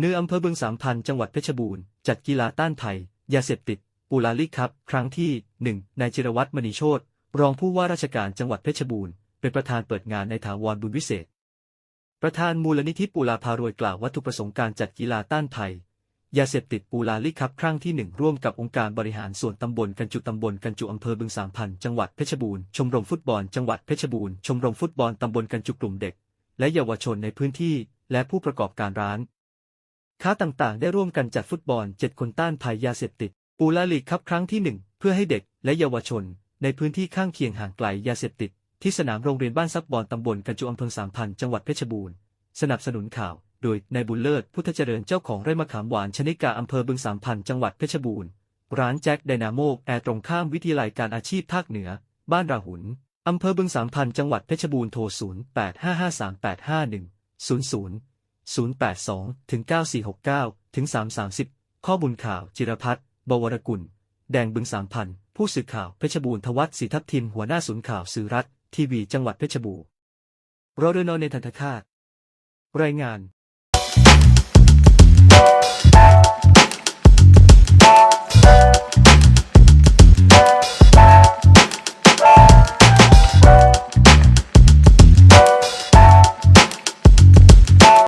เนื้ออำเภอบึงสามพันจังหวัดเพชรบูรณ์ จัดกีฬาต้านภัย ยาเสพติด ปูลาลีครับ ครั้งที่หนึ่งนายจิรวัตรมณีโชตรองผู้ว่าราชการจังหวัดเพชรบูรณ์ เป็นประธานเปิดงานในถาวรบุญวิเศษ ประธานมูลนิธิปูลาพารวยกล่าววัตถุประสงค์การจัดกีฬาต้านภัย ยาเสพติดปูลาลีครับ ครั้งที่หนึ่งร่วมกับองค์การบริหารส่วนตำบลกันจุตำบลกันจุอำเภอบึงสามพันจังหวัดเพชรบูรณ์ชมรมฟุตบอลจังหวัดเพชรบูรณ์ชมรมฟุตบอลตำบลกันจุกลุ่มเด็ก และเยาวชนในพื้นที่ และผู้ประกอบการร้าน ค้าต่างๆ ได้ร่วมกันจัดฟุตบอล 7 คนต้านภัยยาเสพติด ปูลาลีกครับครั้งที่ 1 เพื่อให้เด็กและเยาวชน ในพื้นที่ข้างเคียงห่างไกลยาเสพติด ที่สนามโรงเรียนบ้านซับบอนตำบลกันจุอำเภอสามพันจังหวัดเพชรบูรณ์ สนับสนุนข่าว โดยนายบุญเลิศพุทธเจริญเจ้าของไร่มะขามหวานชนิกาอำเภอบึงสามพันจังหวัดเพชรบูรณ์ ร้านแจ็คไดนาโมแอร์ตรงข้ามวิทยาลัยการอาชีพภาคเหนือ บ้านราหุนอำเภอบึงสามพันจังหวัดเพชรบูรณ์โทร 0 082 ถึง 9469 ถึง 330 ข้อมูลข่าว จิรพัฒน์บวรกุล แดงบึงสามพัน ผู้สื่อข่าวเพชรบูรณ์ทวัฒน์ศรีทัพทิมหัวหน้าศูนย์ข่าวสื่อรัฐ ทีวีจังหวัดเพชรบูรณ์รอเรอนอในทันทคาตรายงาน